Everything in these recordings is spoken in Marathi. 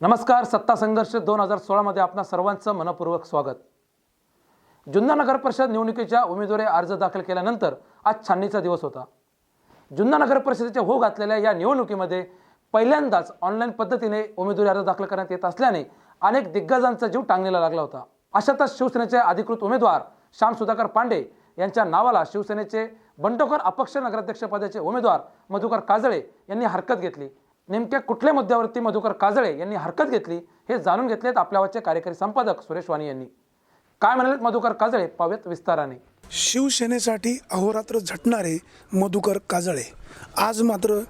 नमस्कार सत्ता संघर्ष दोन हजार सोळामध्ये आपणा सर्वांचं मनपूर्वक स्वागत. जुन्ना नगर परिषद निवडणुकीच्या उमेदवारी अर्ज दाखल केल्यानंतर आज छाननीचा दिवस होता. जुन्ना नगर परिषदेच्या हो घातलेल्या या निवडणुकीमध्ये पहिल्यांदाच ऑनलाईन पद्धतीने उमेदवारी अर्ज दाखल करण्यात येत असल्याने अनेक दिग्गजांचा जीव टांगणीला लागला होता. अशातच शिवसेनेचे अधिकृत उमेदवार श्याम सुधाकर पांडे यांच्या नावाला शिवसेनेचे बंडखोर अपक्ष नगराध्यक्षपदाचे उमेदवार मधुकर काजळे यांनी हरकत घेतली. नेमक्या कुठल्या मुद्द्यावरती मधुकर काजळे यांनी हरकत घेतली हे जाणून घेतलेत आपल्यावरचे कार्यकारी संपादक सुरेश वाणी यांनी. काय म्हणाले मधुकर काजळे? पावेत विस्ताराने. शिवसेनेसाठी अहोरात्र झटणारे मधुकर काजळे. आज मात्र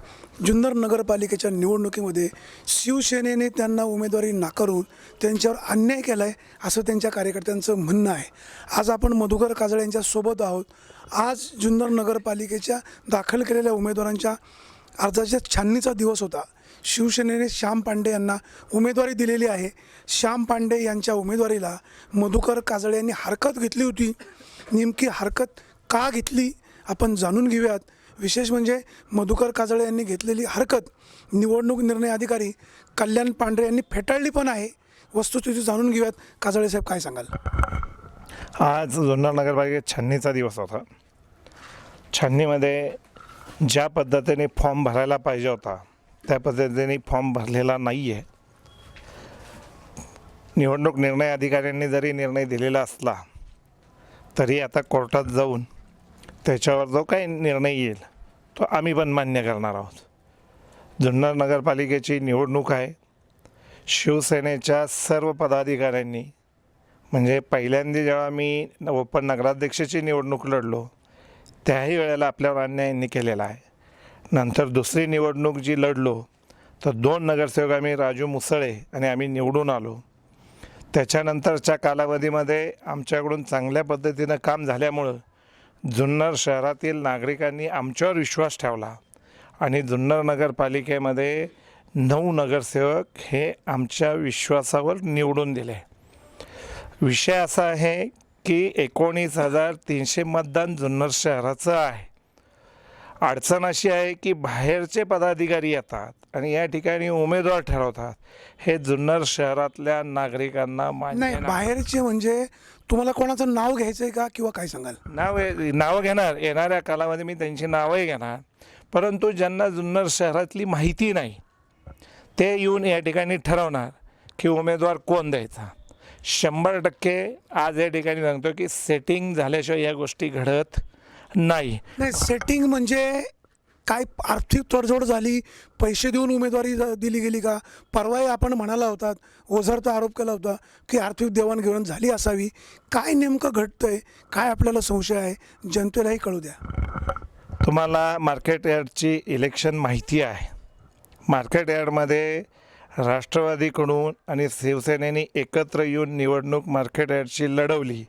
जुन्नर नगरपालिकेच्या निवडणुकीमध्ये शिवसेनेने त्यांना उमेदवारी नाकारून त्यांच्यावर अन्याय केला आहे असं त्यांच्या कार्यकर्त्यांचं म्हणणं आहे. आज आपण मधुकर काजळे यांच्यासोबत आहोत. आज जुन्नर नगरपालिकेच्या दाखल केलेल्या उमेदवारांच्या अर्जाच्या छाननीचा दिवस होता. शिवसेनेने श्याम पांडे यांना उमेदवारी दिलेली आहे. श्याम पांडे यांच्या उमेदवारीला मधुकर काजळे यांनी हरकत घेतली होती. नेमकी हरकत का घेतली? आपण जाणून घेऊयात. विशेष म्हणजे मधुकर काजळे यांनी घेतलेली हरकत निवडणूक निर्णय अधिकारी कल्याण पांढरे यांनी फेटाळली पण आहे. वस्तुस्थिती जाणून घेऊयात. काजळे साहेब काय सांगाल? आज जुन्नर नगरपालिकेत छाननीचा दिवस होता. छाननीमध्ये ज्या पद्धतीने फॉर्म भरायला पाहिजे होता त्या पद्धतीने फॉर्म भरलेला नाही आहे निवडणूक निर्णय अधिकाऱ्यांनी जरी निर्णय दिलेला असला तरी आता कोर्टात जाऊन त्याच्यावर जो काही निर्णय येईल तो आम्ही पण मान्य करणार आहोत. जुन्नर नगरपालिकेची निवडणूक आहे. शिवसेनेच्या सर्व पदाधिकाऱ्यांनी म्हणजे पहिल्यांदा जेव्हा मी ओपन नगराध्यक्षाची निवडणूक लढलो त्याही वेळेला आपल्यावर अन्यायांनी केलेला आहे. नंतर दुसरी निवडणूक जी लढलो तर दोन नगरसेवक आम्ही राजू मुसळे आणि आम्ही निवडून आलो. त्याच्यानंतरच्या कालावधीमध्ये आमच्याकडून चांगल्या पद्धतीनं काम झाल्यामुळं जुन्नर शहरातील नागरिकांनी आमच्यावर विश्वास ठेवला आणि जुन्नर नगरपालिकेमध्ये नऊ नगरसेवक हे आमच्या विश्वासावर निवडून दिले. विषय असा आहे की एकोणीस हजार तीनशे मतदान जुन्नर शहराचं आहे. अडचण अशी आहे की बाहेरचे पदाधिकारी येतात आणि या ठिकाणी उमेदवार ठरवतात. हे जुन्नर शहरातल्या नागरिकांना मान्य नाही नाही. बाहेरचे म्हणजे तुम्हाला कोणाचं नाव घ्यायचं आहे का किंवा काय सांगाल? नाव नावं घेणार. येणाऱ्या कालामध्ये मी त्यांची नावंही घेणार. परंतु ज्यांना जुन्नर शहरातली माहिती नाही ते येऊन या ठिकाणी ठरवणार की उमेदवार कोण द्यायचा. शंभर टक्के आज या ठिकाणी सांगतो की सेटिंग झाल्याशिवाय या गोष्टी घडत नाही. नाही सेटिंग म्हणजे काय आर्थिक तडजोड झाली पैसे देऊन उमेदवारी दिली गेली का? परवाही आपण म्हणाला होतात ओझरचा आरोप केला होता की आर्थिक देवाणघेवाण झाली असावी. काय नेमकं घडतंय? काय आपल्याला संशय आहे? जनतेलाही कळू द्या. तुम्हाला मार्केट यार्डची इलेक्शन माहिती आहे. मार्केट यार्डमध्ये राष्ट्रवादीकडून आणि शिवसेनेने एकत्र येऊन निवडणूक मार्केट यार्डशी लढवली.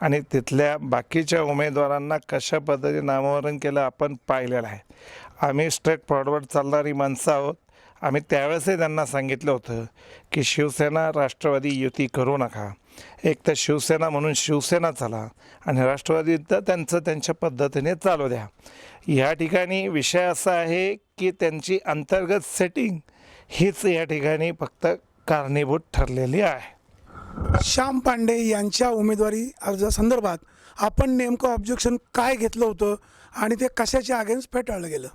आणि तिथल्या बाकीच्या उमेदवारांना कशा पद्धतीने नामवरण केलं आपण पाहिलेलं आहे. आम्ही स्ट्रेट फॉरवर्ड चालणारी माणसं आहोत. आम्ही त्यावेळेसही त्यांना सांगितलं होतं की शिवसेना राष्ट्रवादी युती करू नका. एक तर शिवसेना म्हणून शिवसेना चला आणि राष्ट्रवादी तर त्यांचं त्यांच्या पद्धतीने चालू द्या. या ठिकाणी विषय असा आहे की त्यांची अंतर्गत सेटिंग हीच या ठिकाणी फक्त कारणीभूत ठरलेली आहे. श्याम पांडे यांच्या उमेदवारी अर्जासंदर्भात आपण नेमकं ऑब्जेक्शन काय घेतलं होतं आणि ते कशाच्या अगेन्स्ट फेटाळलं गेलं?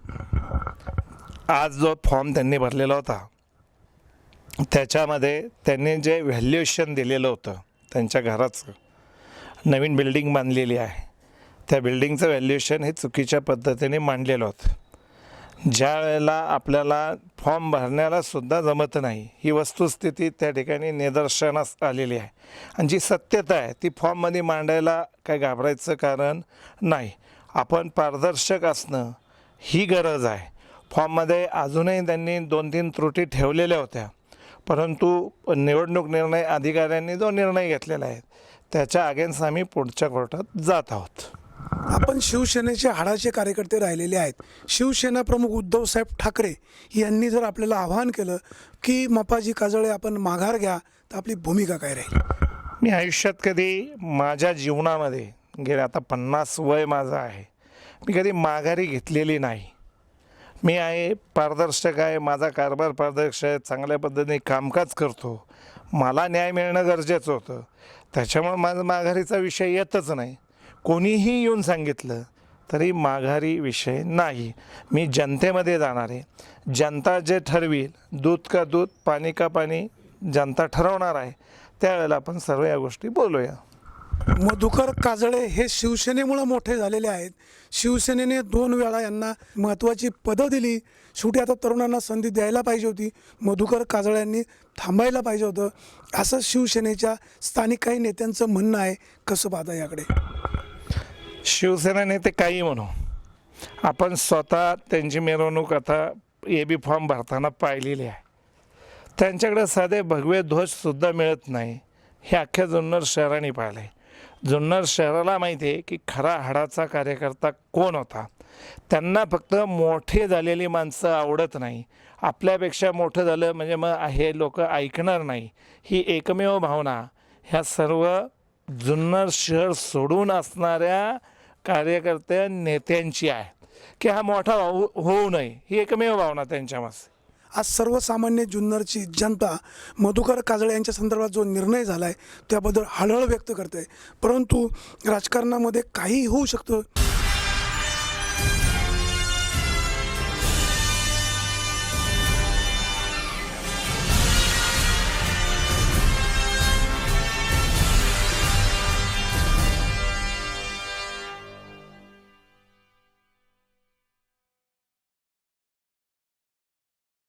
आज जो फॉर्म त्यांनी भरलेला होता त्याच्यामध्ये त्यांनी जे व्हॅल्युएशन दिलेलं होतं त्यांच्या घराचं नवीन बिल्डिंग बांधलेली आहे. त्या बिल्डिंगचं व्हॅल्युएशन हे चुकीच्या पद्धतीने मांडलेलं होतं. ज्या वेळेला आपल्याला फॉर्म भरण्यालासुद्धा जमत नाही ही वस्तुस्थिती त्या ठिकाणी निदर्शनास आलेली आहे. आणि जी सत्यता आहे ती फॉर्ममध्ये मांडायला काय घाबरायचं कारण नाही. आपण पारदर्शक असणं ही गरज आहे. फॉर्ममध्ये अजूनही त्यांनी दोन तीन त्रुटी ठेवलेल्या होत्या. परंतु निवडणूक निर्णय अधिकाऱ्यांनी जो निर्णय घेतलेला आहे त्याच्या अगेन्स्ट आम्ही पुढच्या कोर्टात जात आहोत. आपण शिवसेनेचे हाडाचे कार्यकर्ते राहिलेले आहेत. शिवसेना प्रमुख उद्धव साहेब ठाकरे यांनी जर आपल्याला आवाहन केलं की मपाजी काजळे आपण माघार घ्या तर आपली भूमिका काय राहील? मी आयुष्यात कधी माझ्या जीवनामध्ये गेले आता पन्नास वय माझं आहे मी कधी माघारी घेतलेली नाही. मी आहे पारदर्शक आहे माझा कारभार पारदर्शक आहे चांगल्या पद्धतीने कामकाज करतो. मला न्याय मिळणं गरजेचं होतं. त्याच्यामुळे माझा माघारीचा विषय येतच नाही. कोणीही येऊन सांगितलं तरी माघारी विषय नाही. मी जनतेमध्ये जाणार आहे. जनता जे ठरवील दूध का दूध पाणी का पाणी जनता ठरवणार आहे त्यावेळेला आपण सर्व या गोष्टी बोलूया. मधुकर काजळे हे शिवसेनेमुळे मोठे झालेले आहेत. शिवसेनेने दोन वेळा यांना महत्त्वाची पदं दिली. शेवटी आता तरुणांना संधी द्यायला पाहिजे होती. मधुकर काजळ्यांनी थांबायला पाहिजे होतं. असं शिवसेनेच्या स्थानिक काही नेत्यांचं म्हणणं आहे. कसं पाहता याकडे? शिवसेना नेते काही म्हणू. आपण स्वतः त्यांची मिरवणूक आता ए बी फॉर्म भरताना पाहिलेली आहे. त्यांच्याकडे साधे भगवे ध्वजसुद्धा मिळत नाही. हे अख्ख्या जुन्नर शहराने पाहिलं आहे जुन्नर शहराला माहिती आहे की खरा हाडाचा कार्यकर्ता कोण होता? त्यांना फक्त मोठे झालेली माणसं आवडत नाही. आपल्यापेक्षा मोठं झालं म्हणजे मग हे लोक ऐकणार नाही. ही एकमेव भावना. ह्या सर्व जुन्नर शहर सोडून असणाऱ्या कार्यकर्त्या नेत्यांची आहे. की हा मोठा होऊ होऊ नये ही एकमेव भावना त्यांच्यामध्ये आज सर्वसामान्य जुन्नरची जनता मधुकर काजळे यांच्या संदर्भात जो निर्णय झाला आहे त्याबद्दल हळहळ व्यक्त करते परंतु राजकारणामध्ये काहीही होऊ शकतं.